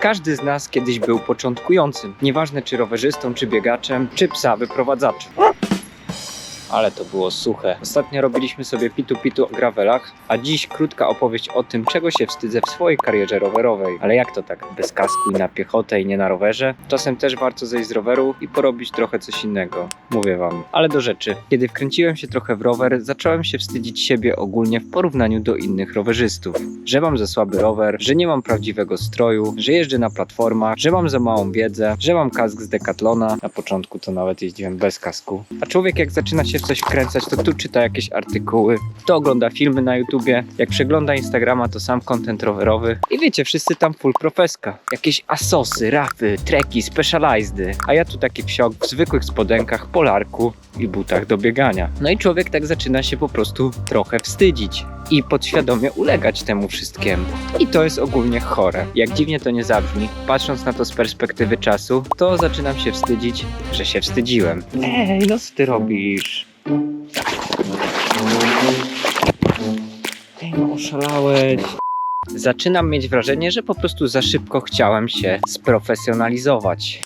Każdy z nas kiedyś był początkującym. Nieważne czy rowerzystą, czy biegaczem, czy psa wyprowadzaczem. Ale to było suche. Ostatnio robiliśmy sobie pitu-pitu o gravelach, a dziś krótka opowieść o tym, czego się wstydzę w swojej karierze rowerowej. Ale jak to tak? Bez kasku i na piechotę i nie na rowerze? Czasem też warto zejść z roweru i porobić trochę coś innego. Mówię wam. Ale do rzeczy. Kiedy wkręciłem się trochę w rower, zacząłem się wstydzić siebie ogólnie w porównaniu do innych rowerzystów. Że mam za słaby rower, że nie mam prawdziwego stroju, że jeżdżę na platformach, że mam za małą wiedzę, że mam kask z Decathlona. Na początku to nawet jeździłem bez kasku. A człowiek jak zaczyna się w coś wkręcać, to tu czyta jakieś artykuły, to ogląda filmy na YouTubie, jak przegląda Instagrama, to sam content rowerowy. I wiecie, wszyscy tam full profeska. Jakieś asosy, rafy, treki, specializedy. A ja tu taki psiok w zwykłych spodenkach, polarku i butach do biegania. No i człowiek tak zaczyna się po prostu trochę wstydzić i podświadomie ulegać temu wszystkiemu. I to jest ogólnie chore. Jak dziwnie to nie zabrzmi, patrząc na to z perspektywy czasu, to zaczynam się wstydzić, że się wstydziłem. Ej, no co ty robisz? No oszalałeś. Zaczynam mieć wrażenie, że po prostu za szybko chciałem się sprofesjonalizować.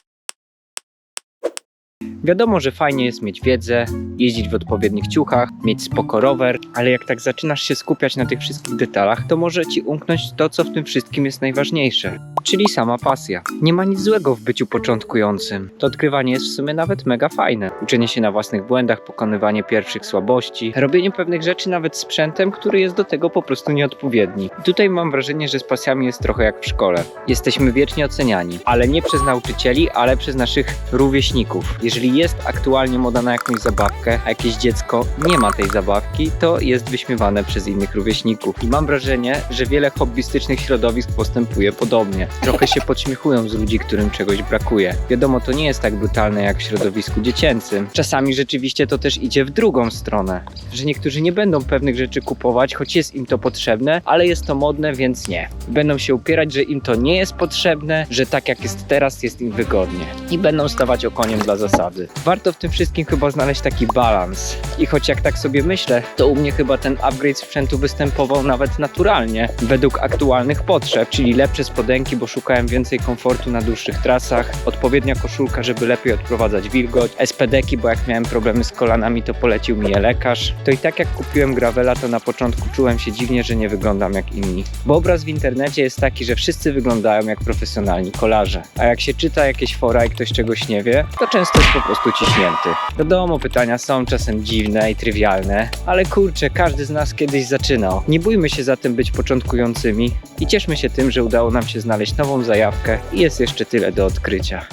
Wiadomo, że fajnie jest mieć wiedzę, jeździć w odpowiednich ciuchach, mieć spoko rower, ale jak tak zaczynasz się skupiać na tych wszystkich detalach, to może ci umknąć to, co w tym wszystkim jest najważniejsze, czyli sama pasja. Nie ma nic złego w byciu początkującym. To odkrywanie jest w sumie nawet mega fajne. Uczenie się na własnych błędach, pokonywanie pierwszych słabości, robienie pewnych rzeczy nawet sprzętem, który jest do tego po prostu nieodpowiedni. I tutaj mam wrażenie, że z pasjami jest trochę jak w szkole. Jesteśmy wiecznie oceniani, ale nie przez nauczycieli, ale przez naszych rówieśników. Jeżeli jest aktualnie moda na jakąś zabawkę, a jakieś dziecko nie ma tej zabawki, to jest wyśmiewane przez innych rówieśników. I mam wrażenie, że wiele hobbystycznych środowisk postępuje podobnie. Trochę się podśmiechują z ludzi, którym czegoś brakuje. Wiadomo, to nie jest tak brutalne jak w środowisku dziecięcym. Czasami rzeczywiście to też idzie w drugą stronę, że niektórzy nie będą pewnych rzeczy kupować, choć jest im to potrzebne, ale jest to modne, więc nie. Będą się upierać, że im to nie jest potrzebne, że tak jak jest teraz, jest im wygodnie. I będą stawać okoniem dla zasady. Warto w tym wszystkim chyba znaleźć taki balans. I choć jak tak sobie myślę, to u mnie chyba ten upgrade sprzętu występował nawet naturalnie, według aktualnych potrzeb, czyli lepsze spodenki, bo szukałem więcej komfortu na dłuższych trasach, odpowiednia koszulka, żeby lepiej odprowadzać wilgoć, SPD-ki, bo jak miałem problemy z kolanami, to polecił mi je lekarz. To i tak jak kupiłem gravela, to na początku czułem się dziwnie, że nie wyglądam jak inni. Bo obraz w internecie jest taki, że wszyscy wyglądają jak profesjonalni kolarze. A jak się czyta jakieś fora i ktoś czegoś nie wie, to często jest po prostu ciśnięty. Wiadomo, pytania są czasem dziwne i trywialne, ale kurczę, każdy z nas kiedyś zaczynał. Nie bójmy się zatem być początkującymi i cieszmy się tym, że udało nam się znaleźć nową zajawkę i jest jeszcze tyle do odkrycia.